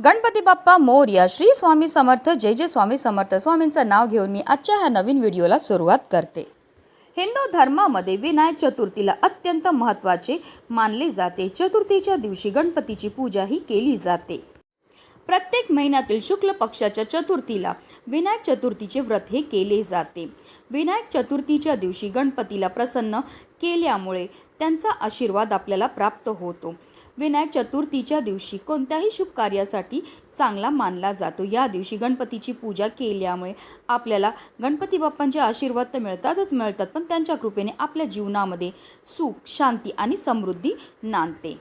गणपती बाप्पा मोरया श्री स्वामी समर्थ जय जय स्वामी समर्थ स्वामींचं नाव घेऊन मी आजच्या ह्या नवीन व्हिडिओला सुरुवात करते. हिंदू धर्मामध्ये विनायक चतुर्थीला अत्यंत महत्त्वाचे मानले जाते. चतुर्थीच्या दिवशी गणपतीची पूजा ही केली जाते. प्रत्येक महिन्यातील शुक्ल पक्षाच्या चतुर्थीला विनायक चतुर्थीचे व्रत हे केले जाते. विनायक चतुर्थीच्या दिवशी गणपतीला प्रसन्न केल्यामुळे त्यांचा आशीर्वाद आपल्याला प्राप्त होतो. विनायक चतुर्थीच्या दिवशी कोणत्याही शुभ कार्यासाठी चांगला मानला जातो. या दिवशी गणपतीची पूजा केल्यामुळे आपल्याला गणपती बाप्पांचे आशीर्वाद तर मिळतातच मिळतात पण त्यांच्या कृपेने आपल्या जीवनामध्ये सुख शांती आणि समृद्धी नांदते.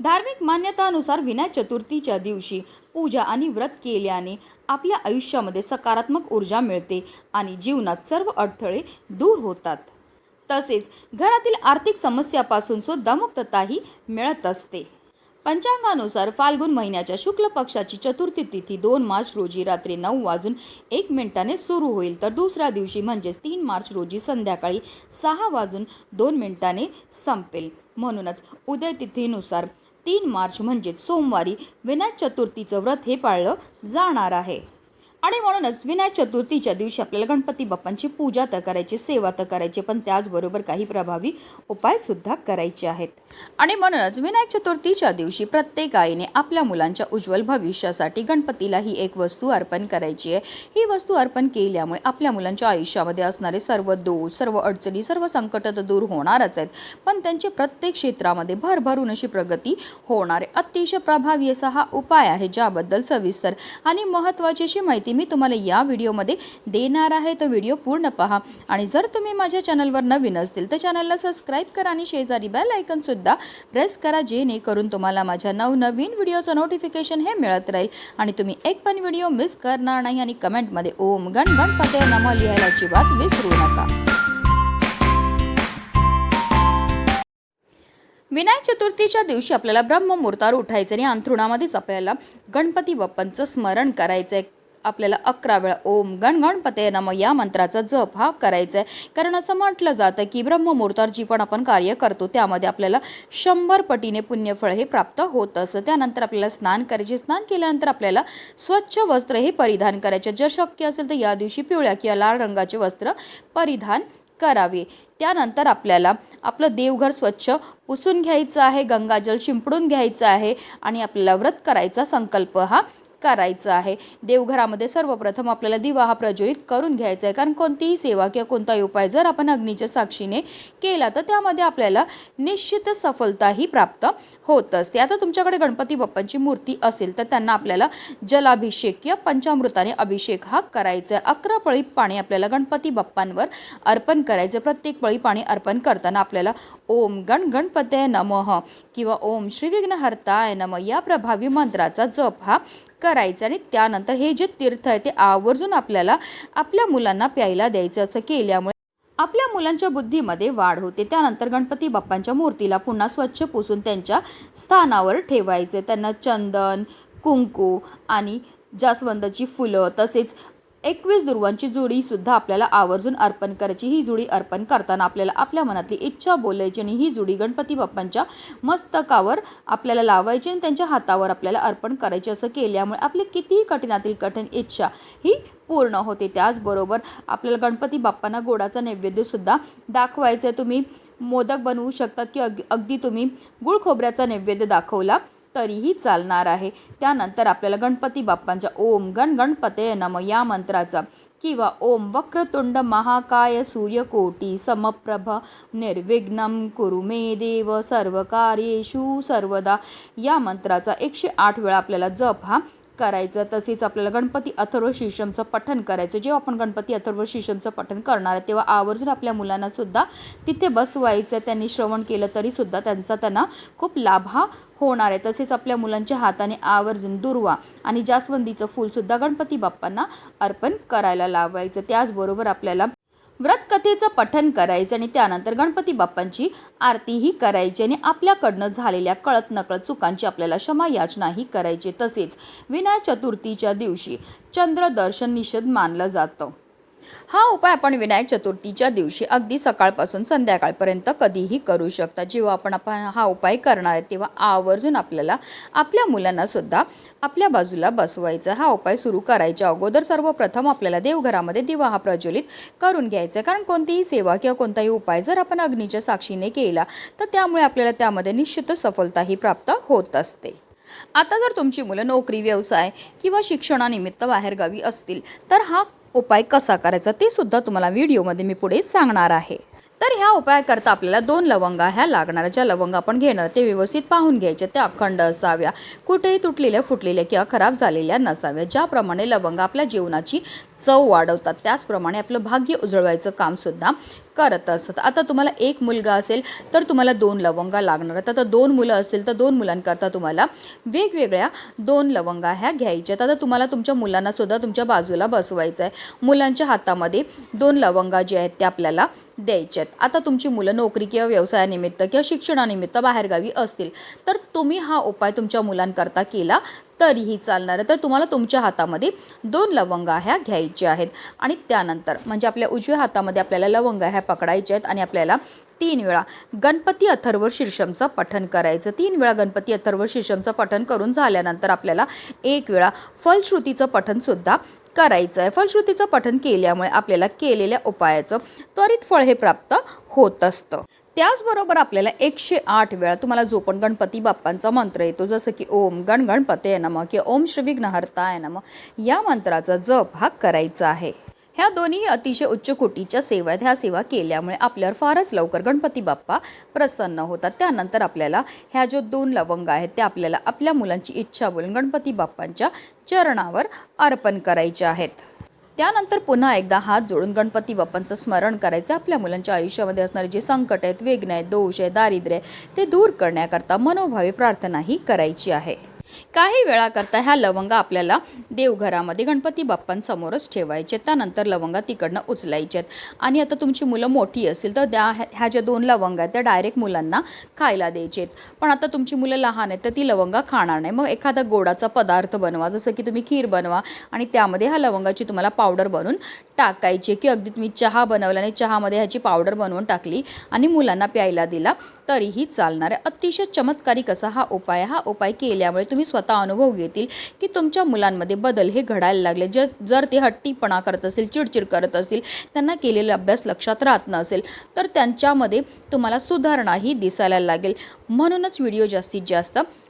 धार्मिक मान्यतानुसार विनायक चतुर्थीच्या दिवशी पूजा आणि व्रत केल्याने आपल्या आयुष्यामध्ये सकारात्मक ऊर्जा मिळते आणि जीवनात सर्व अडथळे दूर होतात. तसेच घरातील आर्थिक समस्यापासून सुद्धा मुक्तताही मिळत असते. पंचांगानुसार फाल्गुन महिन्याच्या शुक्ल पक्षाची चतुर्थी तिथी दोन मार्च रोजी रात्री नऊ वाजून एक मिनिटाने सुरू होईल. तर दुसऱ्या दिवशी म्हणजेच तीन मार्च रोजी संध्याकाळी सहा वाजून दोन मिनिटाने संपेल. म्हणूनच उदय तिथीनुसार तीन मार्च म्हणजेच सोमवारी विनायक चतुर्थीचं व्रत हे पाळलं जाणार आहे. आणि म्हणूनच विनायक चतुर्थीच्या दिवशी आपल्याला गणपती बाप्पांची पूजा तर करायची सेवा तर करायची पण त्याचबरोबर काही प्रभावी उपायसुद्धा करायचे आहेत. आणि म्हणूनच विनायक चतुर्थीच्या दिवशी प्रत्येक आईने आपल्या मुलांच्या उज्ज्वल भविष्यासाठी गणपतीला ही एक वस्तू अर्पण करायची आहे. ही वस्तू अर्पण केल्यामुळे आपल्या मुलांच्या आयुष्यामध्ये असणारे सर्व दोष सर्व अडचणी सर्व संकट तर दूर होणारच आहेत. पण त्यांची प्रत्येक क्षेत्रामध्ये भरभरून अशी प्रगती होणार अतिशय प्रभावी असा हा उपाय आहे ज्याबद्दल सविस्तर आणि महत्त्वाची अशी माहिती मी तुम्हाला या व्हिडिओमध्ये देणार आहे तो व्हिडिओ पूर्ण पहा. आणि जर तुम्ही माझ्या चॅनलवर नवीन असतील तर चॅनलला सबस्क्राईब करा आणि शेजारी बेल ऐकनसुद्धा प्रेस करा जेणेकरून तुम्हाला माझ्या नवनवीन व्हिडिओचं नोटिफिकेशन हे मिळत राहील. आणि तुम्ही एक पण व्हिडिओ मिस करणार नाही आणि कमेंटमध्ये ओम गण गणपते नम लिहायला अजिबात विसरू नका. विनायक चतुर्थीच्या दिवशी आपल्याला ब्रह्ममुहूर्तावर उठायचं आणि अंथरुणामध्येच आपल्याला गणपती बाप्पांचं स्मरण करायचं आहे आपल्याला अकरा वेळा ओम गण गणपते नम या मंत्राचा जप हा करायचा आहे कारण असं म्हटलं जातं की ब्रह्ममुहूर्तावर जी पण आपण कार्य करतो त्यामध्ये आपल्याला शंभर पटीने पुण्यफळ हे प्राप्त होत असतं. त्यानंतर आपल्याला स्नान करायचे. स्नान केल्यानंतर आपल्याला स्वच्छ वस्त्र हे परिधान करायचे. जर शक्य असेल तर या दिवशी पिवळ्या किंवा लाल रंगाचे वस्त्र परिधान करावे. त्यानंतर आपल्याला आपलं देवघर स्वच्छ पुसून घ्यायचं आहे गंगाजल शिंपडून घ्यायचं आहे आणि आपल्याला व्रत करायचा संकल्प हा करायचं आहे. देवघरामध्ये सर्वप्रथम आपल्याला दिवा हा प्रज्वलित करून घ्यायचा आहे. कारण कोणतीही सेवा किंवा कोणताही उपाय जर आपण अग्नीच्या साक्षीने केला तर त्यामध्ये आपल्याला निश्चित सफलताही प्राप्त होत असते. आता तुमच्याकडे गणपती बाप्पांची मूर्ती असेल तर त्यांना आपल्याला जलाभिषेक किंवा पंचामृताने अभिषेक हा करायचा आहे. अकरा पळी पाणी आपल्याला गणपती बाप्पांवर अर्पण करायचं प्रत्येक पळी पाणी अर्पण करताना आपल्याला ओम गण गणपते नमः किंवा ओम श्री विघ्नहर्ताय नम या प्रभावी मंत्राचा जप हा करायचं आणि त्यानंतर हे जे तीर्थ आहे ते आवर्जून आपल्याला आपल्या मुलांना प्यायला द्यायचं असं केल्यामुळे आपल्या मुलांच्या बुद्धीमध्ये वाढ होते. त्यानंतर गणपती बाप्पांच्या मूर्तीला पुन्हा स्वच्छ पुसून त्यांच्या स्थानावर ठेवायचे. त्यांना चंदन कुंकू आणि जास्वंदाची फुलं तसेच एकवीस दुर्वांची जुडीसुद्धा आपल्याला आवर्जून अर्पण करायची. ही जुडी अर्पण करताना आपल्याला आपल्या मनातली इच्छा बोलायची आणि ही जुडी गणपती बाप्पांच्या मस्तकावर आपल्याला लावायची आणि त्यांच्या हातावर आपल्याला अर्पण करायची असं केल्यामुळे आपली कितीही कठीणातील कठीण इच्छा ही पूर्ण होते. त्याचबरोबर आपल्याला गणपती बाप्पांना गोडाचा नैवेद्यसुद्धा दाखवायचं आहे तुम्ही मोदक बनवू शकतात की अग अगदी तुम्ही गुळ खोबऱ्याचा नैवेद्य दाखवला. तरीही चालणार आहे. त्यानंतर आपल्याला गणपती बाप्पांच्या ओम गण गणपते नम या मंत्राचा किंवा ओम वक्रतुंड महाकाय सूर्यकोटी समप्रभ निर्विघ्नम कुरु मे देव सर्व कार्येषु सर्वदा या मंत्राचा एकशे आठ वेळा आपल्याला जप हा करायचं तसेच आपल्याला गणपती अथर्व शीर्षमचं पठण करायचं. जेव्हा आपण गणपती अथर्व शीर्षमचं पठण करणार आहे तेव्हा आवर्जून आपल्या मुलांना सुद्धा तिथे बसवायचं त्यांनी श्रवण केलं तरीसुद्धा त्यांचा त्यांना खूप लाभ हा होणार आहे. तसेच आपल्या मुलांच्या हाताने आवर्जून दुर्वा आणि जास्वंदीचं फूलसुद्धा गणपती बाप्पांना अर्पण करायला लावायचं. त्याचबरोबर आपल्याला व्रतकथेचं पठन करायचं आणि त्यानंतर गणपती बाप्पांची आरतीही करायची आणि आपल्याकडनं झालेल्या कळत नकळत चुकांची आपल्याला क्षमा याचनाही करायची. तसेच विनायक चतुर्थीच्या दिवशी चंद्रदर्शन निषेध मानलं जातं. हा उपाय आपण विनायक चतुर्थीच्या दिवशी अगदी सकाळपासून संध्याकाळपर्यंत कधीही करू शकता. जेव्हा आपण आपण हा उपाय करणार आहे तेव्हा आवर्जून आपल्याला आपल्या मुलांनासुद्धा आपल्या बाजूला बसवायचा. हा उपाय सुरू करायच्या अगोदर सर्वप्रथम आपल्याला देवघरामध्ये दिवा हा प्रज्वलित करून घ्यायचा आहे. कारण कोणतीही सेवा किंवा कोणताही उपाय जर आपण अग्नीच्या साक्षीने केला तर त्यामुळे आपल्याला त्यामध्ये निश्चित सफलताही प्राप्त होत असते. आता जर तुमची मुलं नोकरी व्यवसाय किंवा शिक्षणानिमित्त बाहेरगावी असतील तर हा उपाय कसा करायचा ते सुद्धा तुम्हाला व्हिडिओमध्ये मी पुढे सांगणार आहे. तर ह्या उपायाकरता आपल्याला दोन लवंगा ह्या लागणाऱ्या ज्या लवंग आपण घेणार ते व्यवस्थित पाहून घ्यायच्या त्या अखंड असाव्या. कुठेही तुटलेल्या फुटलेल्या किंवा खराब झालेल्या नसाव्या. ज्याप्रमाणे लवंग आपल्या जीवनाची चव वाढवतात त्याचप्रमाणे आपलं भाग्य उजळवायचं कामसुद्धा करत असतात. आता तुम्हाला एक मुलगा असेल तर तुम्हाला दोन लवंगा लागणार आहेत. आता दोन मुलं असतील तर दोन मुलांकरता तुम्हाला वेगवेगळ्या दोन लवंगा ह्या घ्यायच्या आहेत. आता तुम्हाला तुमच्या मुलांनासुद्धा तुमच्या बाजूला बसवायचं आहे मुलांच्या हातामध्ये दोन लवंगा जे आहेत ते आपल्याला द्यायचे आहेत आता तुमची मुलं नोकरी किंवा व्यवसायानिमित्त किंवा शिक्षणानिमित्त बाहेरगावी असतील तर तुम्ही हा उपाय तुमच्या मुलांकरता केला तरीही चालणार. आहे तर तुम्हाला तुमच्या हातामध्ये दोन लवंगा ह्या घ्यायच्या आहेत. आणि त्यानंतर म्हणजे आपल्या उजव्या हातामध्ये आपल्याला लवंगा ह्या पकडायच्या आहेत आणि आपल्याला तीन वेळा गणपती अथर्व शीर्षमचं पठण करायचं. तीन वेळा गणपती अथर्व शीर्षमचं पठण करून झाल्यानंतर आपल्याला एक वेळा फलश्रुतीचं पठणसुद्धा करायचं आहे फलश्रुतीचं पठन केल्यामुळे आपल्याला केलेल्या उपायाचं त्वरित फळ हे प्राप्त होत असतं. त्याचबरोबर आपल्याला एकशे आठ वेळा तुम्हाला जो पण गणपती बाप्पांचा मंत्र येतो जसं की ओम गण गणपते नम किंवा ओम श्री विघ्नहर्ताय नम या मंत्राचा जप हा करायचा आहे. ह्या दोन्ही अतिशय उच्च कोटीच्या सेवा आहेत. ह्या सेवा केल्यामुळे आपल्यावर फारच लवकर गणपती बाप्पा प्रसन्न होतात. त्यानंतर आपल्याला ह्या जो दोन लवंग आहेत त्या आपल्याला आपल्या मुलांची इच्छा बोलून गणपती बाप्पांच्या चरणावर अर्पण करायच्या आहेत. त्यानंतर पुन्हा एकदा हात जोडून गणपती बाप्पांचं स्मरण करायचं. आपल्या मुलांच्या आयुष्यामध्ये असणारे जे संकट आहेत वेगणे आहेत दोष आहे दारिद्र्य ते दूर करण्याकरता मनोभावे प्रार्थनाही करायची आहे. काही वेळाकरता ह्या लवंगा आपल्याला देवघरामध्ये गणपती बाप्पांसमोरच ठेवायचे त्यानंतर लवंगा तिकडनं उचलायचे आहेत. आणि आता तुमची मुलं मोठी असतील तर त्या ह्या ज्या दोन लवंगा आहेत त्या डायरेक्ट मुलांना खायला द्यायचे आहेत. पण आता तुमची मुलं लहान आहेत तर ती लवंगा खाणार नाही. मग एखादा गोडाचा पदार्थ बनवा. जसं की तुम्ही खीर बनवा आणि त्यामध्ये ह्या लवंगाची तुम्हाला पावडर बनवून टाकायची की अगदी तुम्ही चहा बनवला आणि चहामध्ये ह्याची पावडर बनवून टाकली आणि मुलांना प्यायला दिला तरीही चालणार आहे अतिशय चमत्कारिक असा हा उपाय. हा उपाय केल्यामुळे तुम्ही स्वतः अनुभव घेतील की तुमच्या मुलांमध्ये बदल हे घडायला लागले. जर जर ते हट्टीपणा करत असतील चिडचिड करत असतील त्यांना केलेला अभ्यास लक्षात राहत नसेल तर त्यांच्यामध्ये तुम्हाला सुधारणाही दिसायला लागेल. म्हणूनच व्हिडिओ जास्तीत जास्त